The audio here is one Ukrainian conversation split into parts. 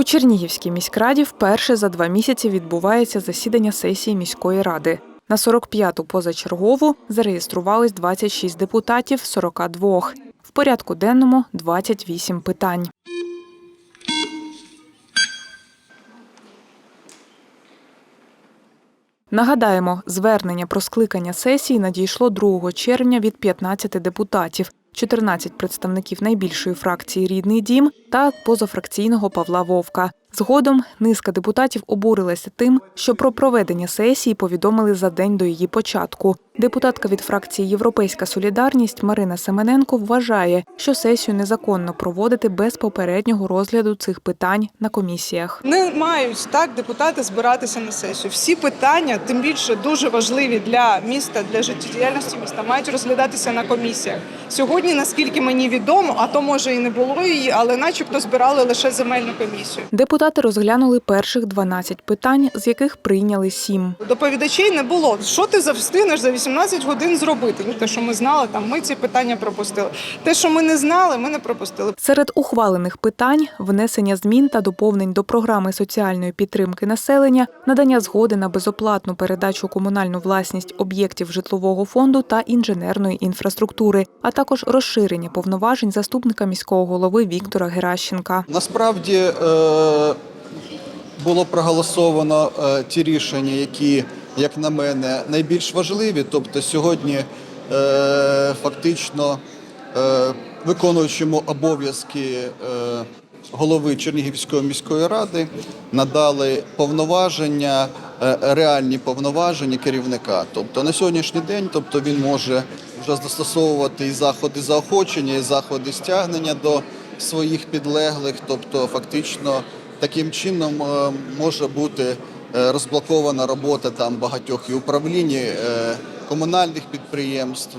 У Чернігівській міськраді вперше за два місяці відбувається засідання сесії міської ради. На 45-ту позачергову зареєструвались 26 депутатів 42. В порядку денному 28 питань. Нагадаємо, звернення про скликання сесії надійшло 2 червня від 15 депутатів, 14 представників найбільшої фракції Рідний дім та позафракційного Павла Вовка. Згодом низка депутатів обурилася тим, що про проведення сесії повідомили за день до її початку. Депутатка від фракції Європейська Солідарність Марина Семененко вважає, що сесію незаконно проводити без попереднього розгляду цих питань на комісіях. Не мають так депутати збиратися на сесію. Всі питання, тим більше дуже важливі для міста, для життєдіяльності міста, мають розглядатися на комісіях. Сьогодні, наскільки мені відомо, а то може і не було її, але начебто збирали лише земельну комісію. Депутати розглянули перших 12 питань, з яких прийняли 7. Доповідачей не було. Що ти за- встигнеш за 18 годин зробити? Ну те, що ми знали, там ми ці питання пропустили. Те, що ми не знали, ми не пропустили. Серед ухвалених питань внесення змін та доповнень до програми соціальної підтримки населення, надання згоди на безоплатну передачу комунальну власність об'єктів житлового фонду та інженерної інфраструктури, а також розширення повноважень заступника міського голови Віктора Геращенка. Насправді е, було проголосовано е, ті рішення, які, як на мене, найбільш важливі. Тобто сьогодні е, фактично е, виконуючому обов'язки голови Чернігівської міської ради надали повноваження, реальні повноваження керівника. Тобто на сьогоднішній день, тобто він може вже застосовувати і заходи заохочення, і заходи стягнення до своїх підлеглих. Тобто, фактично, таким чином е, може бути е, розблокована робота там багатьох і управлінь, е, комунальних підприємств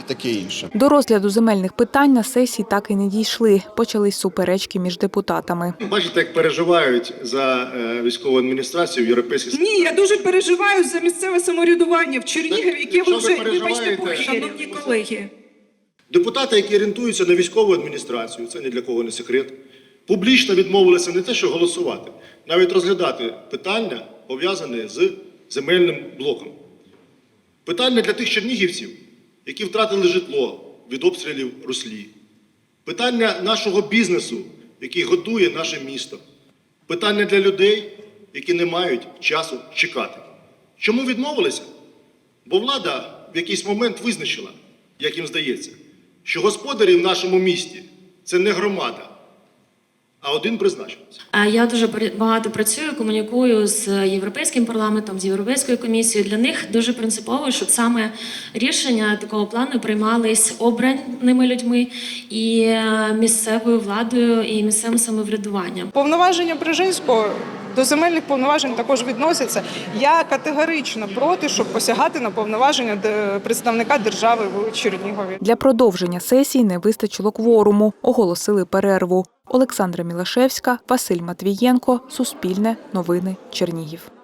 і таке інше. До розгляду земельних питань на сесії так і не дійшли. Почались суперечки між депутатами. Бачите, як переживають за військову адміністрацію в європейській Ні, я дуже переживаю за місцеве самоврядування в Чернігові, яке ви вже вибачте переживаєте- шановні колеги. депутати, які орієнтуються на військову адміністрацію, це ні для кого не секрет, публічно відмовилися не те, що голосувати, навіть розглядати питання, пов'язане з земельним блоком. Питання для тих чернігівців, які втратили житло від обстрілів Руслі. Питання нашого бізнесу, який годує наше місто. Питання для людей, які не мають часу чекати. Чому відмовилися? Бо влада в якийсь момент визначила, як їм здається, що господарі в нашому місті це не громада, а один призначенець. А Я дуже багато працюю, комунікую з європейським парламентом, з європейською комісією. Для них дуже принципово, щоб саме рішення такого плану приймались обраними людьми і е, місцевою владою і місцевим самоврядуванням. Повноваження Брижинського до земельних повноважень також відносяться. Я категорично проти, щоб посягати на повноваження представника держави в Чернігові. Для продовження сесії не вистачило кворуму. Оголосили перерву. Олександра Мілашевська, Василь Матвієнко, Суспільне, Новини, Чернігів.